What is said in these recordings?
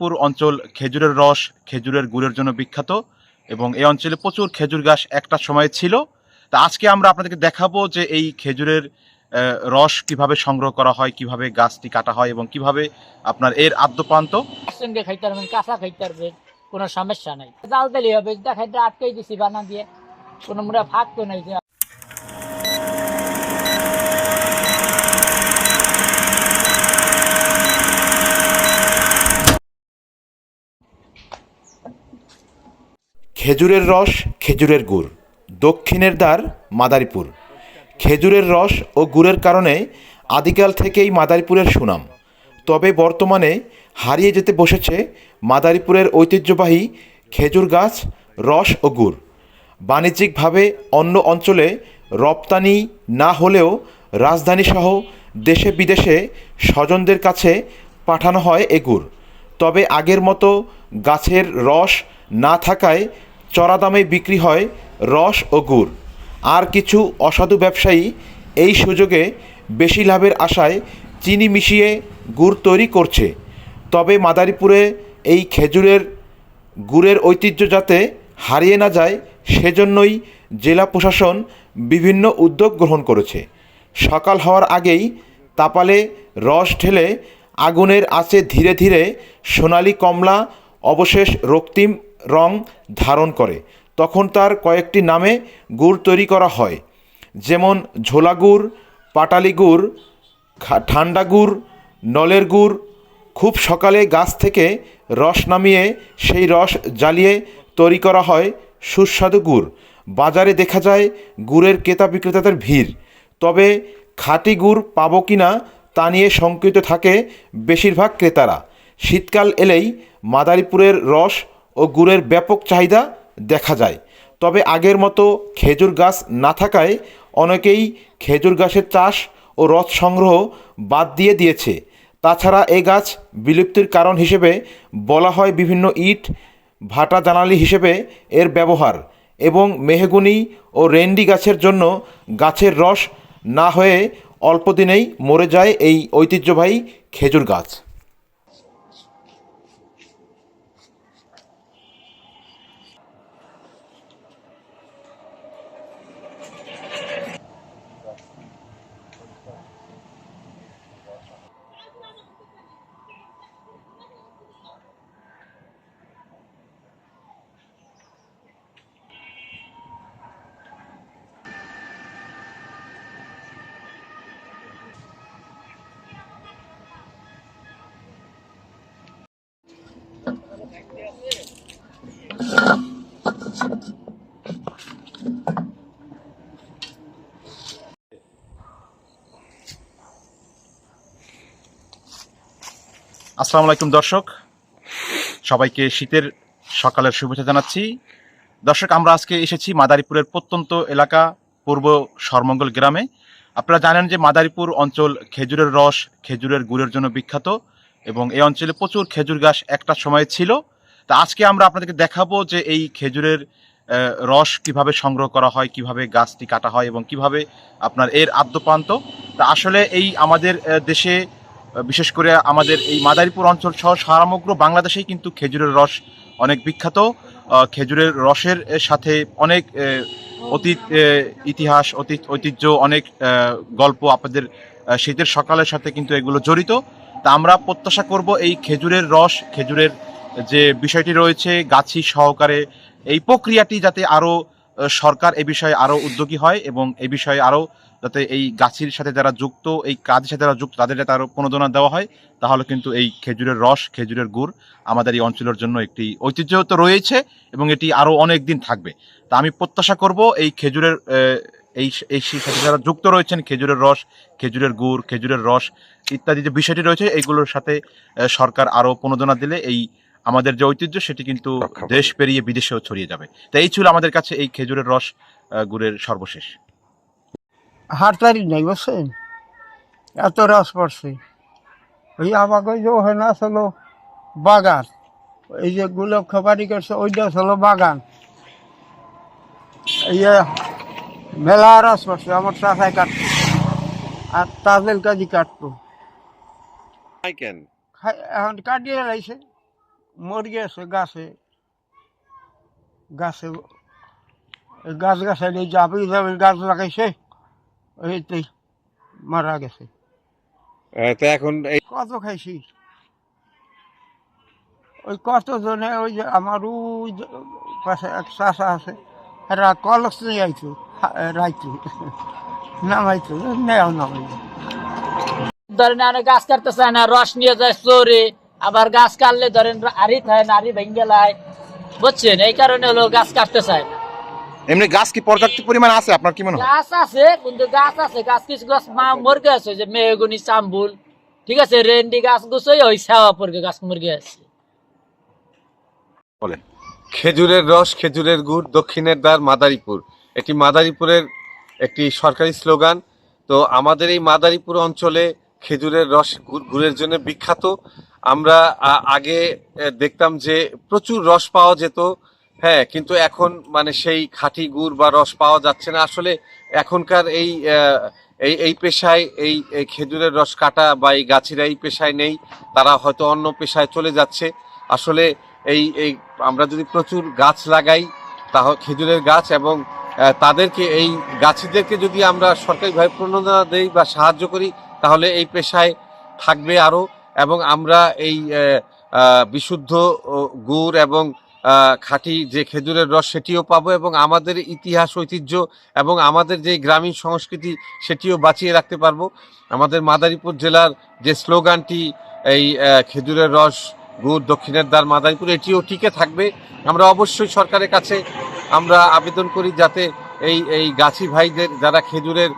মাদারীপুর অঞ্চল খেজুরের রস, খেজুরের গুড়ের জন্য বিখ্যাত এবং এই অঞ্চলে প্রচুর খেজুর গাছ একটা সময় ছিল। তা আজকে আমরা আপনাদেরকে দেখাবো যে এই খেজুরের রস কীভাবে সংগ্রহ করা হয়, কীভাবে গাছটি কাটা হয় এবং কীভাবে আপনার এর আদ্যপ্রান্ত খাইতে পারবেন, কাঁচা খাইতে পারবেন, কোনো সমস্যা নাই। জাল দিলেই হবে দেখাইতে আটকেই দিছি বানা দিয়ে। কোনো মোটা ফাঁক তো নাই খেজুরের রস, খেজুরের গুড়। দক্ষিণের দ্বার মাদারীপুর। খেজুরের রস ও গুড়ের কারণে আদিকাল থেকেই মাদারীপুরের সুনাম। তবে বর্তমানে হারিয়ে যেতে বসেছে মাদারীপুরের ঐতিহ্যবাহী খেজুর গাছ, রস ও গুড়। বাণিজ্যিকভাবে অন্য অঞ্চলে রপ্তানি না হলেও রাজধানীসহ দেশে বিদেশে স্বজনদের কাছে পাঠানো হয় এ গুড়। তবে আগের মতো গাছের রস না থাকায় চড়া দামে বিক্রি হয় রস ও গুড়। আর কিছু অসাধু ব্যবসায়ী এই সুযোগে বেশি লাভের আশায় চিনি মিশিয়ে গুড় তৈরি করছে। তবে মাদারীপুরে এই খেজুরের গুড়ের ঐতিহ্য যাতে হারিয়ে না যায়, সেজন্যই জেলা প্রশাসন বিভিন্ন উদ্যোগ গ্রহণ করেছে। সকাল হওয়ার আগেই তাপালে রস ঢেলে আগুনের আঁচে ধীরে ধীরে সোনালি কমলা, অবশেষ রক্তিম রং ধারণ করে। তখন তার কয়েকটি নামে গুড় তৈরি করা হয়। যেমন ঝোলা গুড়, পাটালি গুড় ঠান্ডা গুড়, নলের গুড়। খুব সকালে গাছ থেকে রস নামিয়ে সেই রস জ্বালিয়ে তৈরি করা হয় সুস্বাদু গুড়। বাজারে দেখা যায় গুড়ের ক্রেতা বিক্রেতাদের ভিড়। তবে খাঁটি গুড় পাবো কিনা তা নিয়ে শঙ্কিত থাকে বেশিরভাগ ক্রেতারা। শীতকাল এলেই মাদারীপুরের রস ও গুড়ের ব্যাপক চাহিদা দেখা যায়। তবে আগের মতো খেজুর গাছ না থাকায় অনেকেই খেজুর গাছের চাষ ও রস সংগ্রহ বাদ দিয়ে দিয়েছে। তাছাড়া এ গাছ বিলুপ্তির কারণ হিসেবে বলা হয় বিভিন্ন ইট, ভাটা জানালি হিসেবে এর ব্যবহার এবং মেহগুনি ও রেন্ডি গাছের জন্য গাছের রস না হয়ে অল্প দিনেই মরে যায় এই ঐতিহ্যবাহী খেজুর গাছ। আসসালামু আলাইকুম, দর্শক। সবাইকে শীতের সকালের শুভেচ্ছা জানাচ্ছি। দর্শক, আমরা আজকে এসেছি মাদারীপুরের প্রত্যন্ত এলাকা, পূর্ব সরমঙ্গল গ্রামে। আপনারা জানেন যে মাদারীপুর অঞ্চল খেজুরের রস, খেজুরের গুড়ের জন্য বিখ্যাত এবং এই অঞ্চলে প্রচুর খেজুর গাছ একটা সময় ছিল। তা আজকে আমরা আপনাদেরকে দেখাবো যে এই খেজুরের রস কীভাবে সংগ্রহ করা হয়, কীভাবে গাছটি কাটা হয় এবং কীভাবে আপনার এর আদ্যপ্রান্ত। তা আসলে এই আমাদের দেশে বিশেষ করে আমাদের এই মাদারীপুর অঞ্চল সহ সমগ্র বাংলাদেশেই কিন্তু খেজুরের রস অনেক বিখ্যাত। খেজুরের রসের সাথে অনেক অতীত ইতিহাস, অতীত, ঐতিহ্য, অনেক গল্প আপনাদের শীতের সকালের সাথে কিন্তু এগুলো জড়িত। তা আমরা প্রত্যাশা করব এই খেজুরের রস, খেজুরের যে বিষয়টি রয়েছে, গাছি সহকারে এই প্রক্রিয়াটি যাতে আরও সরকার এ বিষয়ে আরও উদ্যোগী হয় এবং এই বিষয়ে আরও যাতে এই গাছের সাথে যারা যুক্ত, এই কাজের সাথে যারা যুক্ত, তাদের যাতে আরও প্রণোদনা দেওয়া হয়, তাহলে কিন্তু এই খেজুরের রস, খেজুরের গুড় আমাদের এই অঞ্চলের জন্য একটি ঐতিহ্য তো রয়েছে এবং এটি আরও অনেক দিন থাকবে। তা আমি প্রত্যাশা করব এই খেজুরের এই এই সাথে যারা যুক্ত রয়েছেন, খেজুরের রস, খেজুরের গুড়, খেজুরের রস ইত্যাদি যে বিষয়টি রয়েছে এইগুলোর সাথে সরকার আরও প্রণোদনা দিলে এই আমাদের যে ঐতিহ্য সেটি কিন্তু দেশ পেরিয়ে বিদেশেও ছড়িয়ে যাবে। তাই এই ছিল আমাদের কাছে এই খেজুরের রস গুড়ের সর্বশেষ। হাট তারিখ নেই বুঝছেন এত রস পড়ছে। ওই আমাকে যে ওখানে আসলো বাগান এই যে গোলাপ খাবারি করছে ওইটা হলো বাগান। এই যে মেলা রস পড়ছে আমার চাষায় কাটতো আর তাদের কাজই কাটতো এখন কাটিয়ে লাইছে। মরে গেছে গাছে। গাছে গাছ গাছালি যাবি যাবি গাছ লাগাইছে এইতেই মারা গেছে। তো এখন কত খাইছি? ওই কত জনে ওই যে আমার ওই পাশে এক চাষা আছে এরা কলস নিয়ে আইতো রাইতো নামাইতো নেও নামাইতো। ধরেন গাছ কাটতে চায় না রস নিয়ে যায় চোরে। আবার গাছ কাটলে ধরেন আড়ি থাকে না আড়ি ভেঙে লাই। বুঝছেন? এই কারণে হলো গাছ কাটতে চায় না। এমনি গাছ কি পর্যাপ্ত পরিমাণ আছে আপনার কি মনে হয়? গাছ আছে কিন্তু গাছ আছে। গাছ কিছু গাছ মা মরে আছে যে মেহগুনি চাম্বুল ঠিক আছে? রেন্ডি গাছ গুছোই ওই সেওয়া পড়বে গাছ মরে আছে। বলেন। খেজুরের রস খেজুরের গুড় দক্ষিণের দ্বার মাদারীপুর। এটি মাদারীপুরের একটি সরকারি স্লোগান। তো আমাদের এই মাদারীপুর অঞ্চলে খেজুরের রস গুড়ের জন্য বিখ্যাত। আমরা আগে দেখতাম যে প্রচুর রস পাওয়া যেত। হ্যাঁ কিন্তু এখন মানে সেই খাঁটি গুড় বা রস পাওয়া যাচ্ছে না। আসলে এখনকার এই এই এই পেশায় এই খেজুরের রস কাটা বা এই গাছিরা এই পেশায় নেই। তারা হয়তো অন্য পেশায় চলে যাচ্ছে। আসলে এই এই আমরা যদি প্রচুর গাছ লাগাই তাহলে খেজুরের গাছ এবং তাদেরকে এই গাছিদেরকে যদি আমরা সরকারিভাবে প্রণোদনা দেই বা সাহায্য করি, তাহলে এই পেশায় থাকবে আরও। এবং আমরা এই বিশুদ্ধ গুড় এবং খাঁটি যে খেজুরের রস সেটিও পাবো এবং আমাদের ইতিহাস, ঐতিহ্য এবং আমাদের যে গ্রামীণ সংস্কৃতি সেটিও বাঁচিয়ে রাখতে পারব। আমাদের মাদারীপুর জেলার যে স্লোগানটি, এই খেজুরের রস, গুড়, দক্ষিণের দ্বার মাদারীপুর, এটিও টিকে থাকবে। আমরা অবশ্যই সরকারের কাছে আমরা আবেদন করি যাতে এই এই গাছি ভাইদের, যারা খেজুরের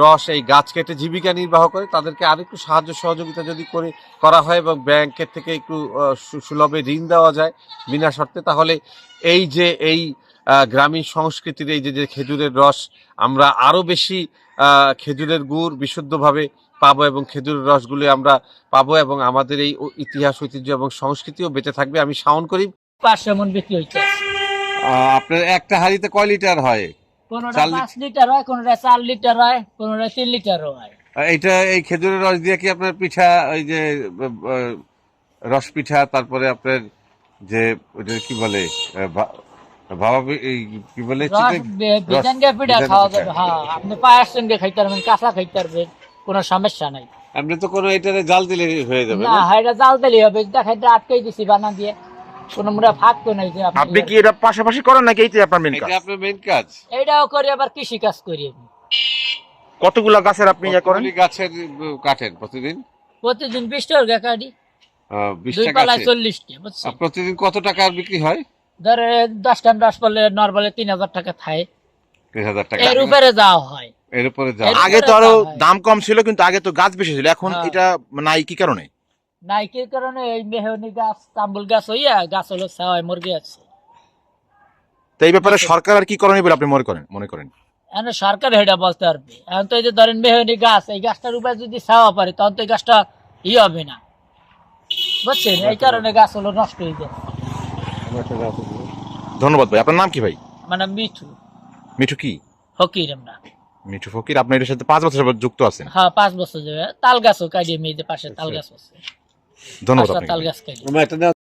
রস এই গাছ কেটে জীবিকা নির্বাহ করে তাদেরকে আরেকটু সাহায্য সহযোগিতা যদি করে করা হয় এবং ব্যাংকের থেকে একটু সু- সুলভে ঋণ দেওয়া যায় বিনা শর্তে তাহলে এই যে এই গ্রামীণ সংস্কৃতির এই যে যে খেজুরের রস আমরা আরও বেশি খেজুরের গুড় বিশুদ্ধভাবে পাবো এবং খেজুরের রসগুলি আমরা পাবো এবং আমাদের এই ইতিহাস ঐতিহ্য এবং সংস্কৃতিও বেঁচে থাকবে। আমি শাওন করি পাঁচশো মন বিক্রি হচ্ছে আপনার একটা হাড়িতে কয় লিটার হয়? কোনোটা পাঁচ লিটার হয় কোনোটা চার লিটার হয় কোনোটা তিন লিটারও হয়। এটা এই খেজুরের রস দিয়ে কি আপনার পিঠা ওই যে আহ, আহ, রস পিঠা তারপরে আপনার যে ওটা কি বলে ভাবা কি বলে পিঠা খাওয়া যাবে হ্যাঁ আপনি পায়ের সঙ্গে খাইতে পারবেন কাঁচা খাইতে পারবেন কোনো সমস্যা নাই। আপনি তো কোনো এটারে জাল দিলে হয়ে যাবে না না? এটা জাল দিলে হবে দেখাইতে আটকাই দিছি বানা দিয়ে। কোনো মোটা তো নাই যে আপনি আপনি কি এটা পাশাপাশি করেন নাকি এইটাই আপনার মেন এটা কাজ? আপনার মেইন কাজ। এইটাও করি আবার কৃষি কাজ করি আমি। কতগুলা গাছের আপনি ইয়ে করেন? গাছের কাটেন প্রতিদিন? প্রতিদিন বিশ টাকা কাটি। বিশ টাকা চল্লিশটা প্রতিদিন কত টাকার বিক্রি হয়? ধরে দশ টান দশ পারলে নর্মালে তিন হাজার টাকা থাকে তিন হাজার টাকা। এর উপরে যাওয়া হয়। এর উপরে যা এর আগে তো আরও দাম কম ছিল কিন্তু আগে তো গাছ বেশি ছিল। এখন হ্যাঁ। এটা নাই কি কারণে? নাইকের কারণে এই মেহনি গাছ তাম্বুল গাছ হইয়া গাছ হলো সাওয়ায় মুরগি আছে। তো এই ব্যাপারে সরকার আর কি করণীয় বলে আপনি মনে করেন? মনে করেন? এখন সরকার এটা বলতে পারবে। এখন তো এই যে ধরেন মেহনি গাছ এই গাছটার উপরে যদি ছাওয়া পারে তখন তো এই গাছটা ই হবে না। বুঝছেন? এই কারণে গাছ হলো নষ্ট হয়ে যায় ধন্যবাদ ভাই। আপনার নাম কি ভাই? মানে মিঠু। মিঠু কি? ফকির আমরা। মিঠু ফকির আপনি এটার সাথে পাঁচ বছর যুক্ত আছেন। হ্যাঁ পাঁচ বছর তাল গাছও কাটিয়ে মেয়েদের পাশে তাল গাছ আছে। ধন্যবাদ আপনাকে।